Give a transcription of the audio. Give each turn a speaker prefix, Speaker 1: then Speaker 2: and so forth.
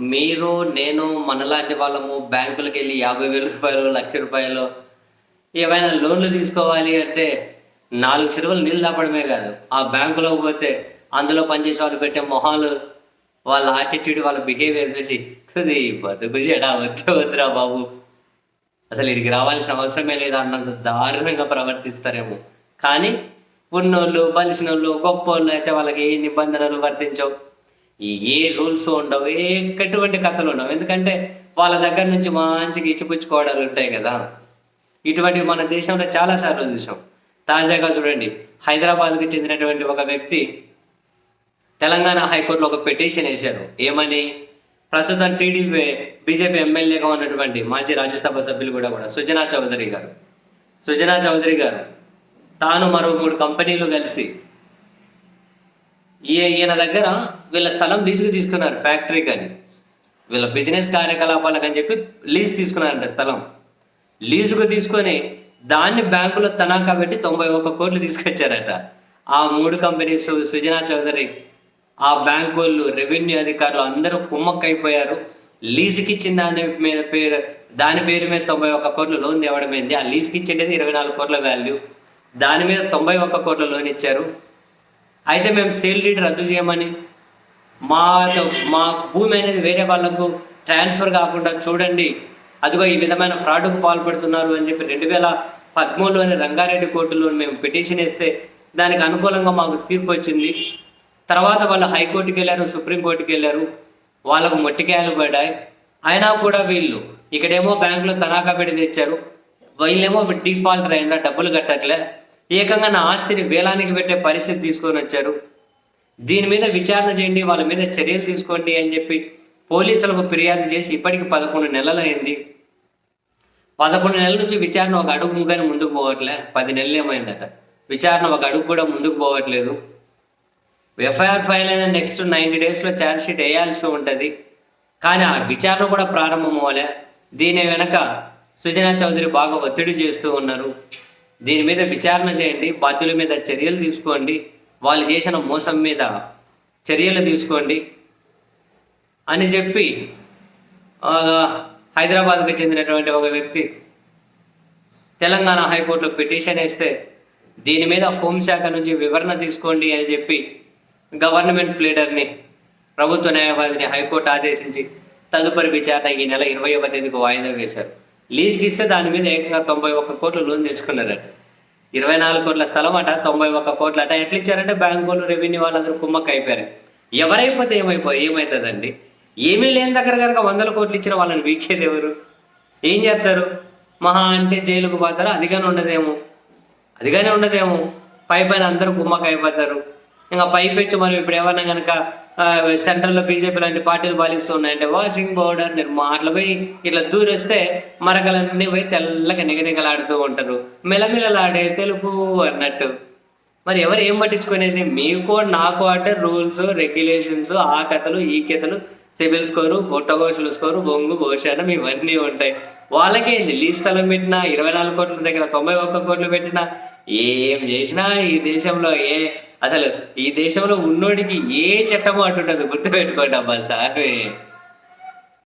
Speaker 1: మీరు నేను మనలాంటి వాళ్ళము బ్యాంకులకు వెళ్ళి యాభై వేల రూపాయలు లక్ష రూపాయలు ఏమైనా లోన్లు తీసుకోవాలి అంటే నాలుగు చెరువులు నీళ్ళు దాపడమే కాదు. ఆ బ్యాంకులో పోతే అందులో పనిచేసే వాళ్ళు పెట్టే మొహాలు వాళ్ళ యాటిట్యూడ్ వాళ్ళ బిహేవియర్ చూసి "తుది, బతుకు చెడా వద్దు వద్దురా బాబు. అసలు ఇడికి రావాల్సిన అవసరమే లేదు అన్నంత దారుణంగా ప్రవర్తిస్తారేమో. కానీ ఉన్నోళ్ళు బలిసినోళ్ళు గొప్పోళ్ళు అయితే వాళ్ళకి ఏ నిబంధనలు వర్తించవు. ఏ రూల్స్ ఉండవు ఎక్కటువంటి ఎటువంటి కథలు ఉండవు. ఎందుకంటే వాళ్ళ దగ్గర నుంచి మంచిగా ఇచ్చిపుచ్చుకోవడాలు ఉంటాయి కదా. ఇటువంటి మన దేశంలో చాలా సార్లు చూసాం. తాజాగా చూడండి హైదరాబాద్కి చెందినటువంటి ఒక వ్యక్తి తెలంగాణ హైకోర్టులో ఒక పిటిషన్ వేశారు. ఏమని? ప్రస్తుతం టీడీపీ బీజేపీ ఎమ్మెల్యేగా ఉన్నటువంటి మాజీ రాజ్యసభ సభ్యులు కూడా కూడా సుజనా చౌదరి గారు. సుజనా చౌదరి గారు తాను మరో మూడు కంపెనీలు కలిసి ఈయన దగ్గర వీళ్ళ స్థలం లీజుకు తీసుకున్నారు ఫ్యాక్టరీ కానీ వీళ్ళ బిజినెస్ కార్యకలాపాలకు అని చెప్పి లీజ్ తీసుకున్నారంట స్థలం. లీజుకు తీసుకొని దాన్ని బ్యాంకులో తనఖా పెట్టి తొంభై ఒక్క కోట్లు తీసుకొచ్చారట. ఆ మూడు కంపెనీస్ సుజనా చౌదరి ఆ బ్యాంక్ వాళ్ళు రెవెన్యూ అధికారులు అందరూ కుమ్మక్కైపోయారు. లీజుకి ఇచ్చిన దాని మీద పేరు దాని పేరు మీద తొంభై ఒక్క కోట్లు లోన్ తేవడమైంది ఆ లీజుకి ఇచ్చేది ఇరవై నాలుగు కోట్ల వాల్యూ దాని మీద తొంభై ఒక్క కోట్ల లోన్ ఇచ్చారు. అయితే మేము సేల్ డీడ్ రద్దు చేయమని మా మా భూమి అనేది వేరే వాళ్ళకు ట్రాన్స్ఫర్ కాకుండా చూడండి. అదిగో ఈ విధమైన ఫ్రాడ్కు పాల్పడుతున్నారు అని చెప్పి రెండు వేల పదమూడులోని రంగారెడ్డి కోర్టులో మేము పిటిషన్ వేస్తే దానికి అనుకూలంగా మాకు తీర్పు వచ్చింది. తర్వాత వాళ్ళు హైకోర్టుకి వెళ్ళారు సుప్రీంకోర్టుకి వెళ్ళారు. వాళ్ళకు మొట్టికాయలు పడ్డాయి. అయినా కూడా వీళ్ళు ఇక్కడేమో బ్యాంకులో తనఖా పెట్టి తెచ్చారు. వీళ్ళేమో డిఫాల్టర్ అయినా డబ్బులు కట్టట్లే. ఏకంగా నా ఆస్తిని వేలానికి పెట్టే పరిస్థితి తీసుకొని వచ్చారు. దీని మీద విచారణ చేయండి వాళ్ళ మీద చర్యలు తీసుకోండి అని చెప్పి పోలీసులకు ఫిర్యాదు చేసి ఇప్పటికి పదకొండు నెలలైంది పదకొండు నెలల నుంచి విచారణ ఒక అడుగు ముగ్గురు ముందుకు పోవట్లే పది నెలలు ఏమైందట. విచారణ ఒక అడుగు కూడా ముందుకు పోవట్లేదు. ఎఫ్ఐఆర్ ఫైల్ అయిన నెక్స్ట్ నైంటీ డేస్లో ఛార్జ్ షీట్ వేయాల్సి ఉంటుంది. కానీ ఆ విచారణ కూడా ప్రారంభం అవ్వలే దీని వెనక సుజనా చౌదరి బాగా ఒత్తిడి చేస్తూ ఉన్నారు. దీని మీద విచారణ చేయండి బాధ్యుల మీద చర్యలు తీసుకోండి వాళ్ళు చేసిన మోసం మీద చర్యలు తీసుకోండి అని చెప్పి హైదరాబాద్కు చెందినటువంటి ఒక వ్యక్తి తెలంగాణ హైకోర్టులో పిటిషన్ వేస్తే దీని మీద హోంశాఖ నుంచి వివరణ తీసుకోండి అని చెప్పి గవర్నమెంట్ ప్లీడర్ని ప్రభుత్వ న్యాయవాదిని హైకోర్టు ఆదేశించి తదుపరి విచారణ ఈ నెల ఇరవైవ తేదీకి వాయిదా వేశారు. లీజ్కి ఇస్తే దాని మీద ఏకంగా తొంభై ఒక్క కోట్లు లోన్ తెచ్చుకున్నారట. ఇరవై నాలుగు కోట్ల స్థలం అట తొంభై ఒక్క కోట్లు అట. ఎట్లా ఇచ్చారంటే బ్యాంకులు రెవెన్యూ వాళ్ళందరూ కుమ్మక్క అయిపోయారు ఎవరైపోతే ఏమైపో ఏమవుతుందండి ఏమీ లేని దగ్గర కనుక వందల కోట్లు ఇచ్చిన వాళ్ళని వీకేది ఎవరు? ఏం చేస్తారు? మహా అంటే జైలుకు పోతారు? అదిగానే ఉండదేమో. అదిగానే ఉండదేమో. పై పైన అందరూ కుమ్మక్క అయిపోతారు ఇంకా పై పెంచి మనం ఇప్పుడు ఏమన్నా కనుక సెంట్రల్లో బీజేపీ లాంటి పార్టీలు పాలిస్తూ ఉన్నాయంటే వాషింగ్ పౌడర్ నిర్మా అట్లా పోయి ఇట్లా దూరేస్తే మరకలన్నీ పోయి తెల్లగా నిగనిగలాడుతూ ఉంటారు. మెలమిలలాడే తెలుపు అన్నట్టు. మరి ఎవరు ఏం పట్టించుకునేది? మీకు నాకు అంటే రూల్స్ రెగ్యులేషన్స్ ఆ కథలు ఈ కథలు సిబిల్ స్కోరు పుట్టగోషుల స్కోరు బొంగు భోషణం ఇవన్నీ ఉంటాయి. వాళ్ళకేంటి లీజ్ స్థలం పెట్టినా ఇరవై నాలుగు కోట్ల దగ్గర తొంభై ఒక్క కోట్లు పెట్టినా ఏం చేసినా ఈ దేశంలో ఏ అసలు ఈ దేశంలో ఉన్నోడికి ఏ చట్టమో అటుండదు గుర్తుపెట్టుకోండి అమ్మా సార్.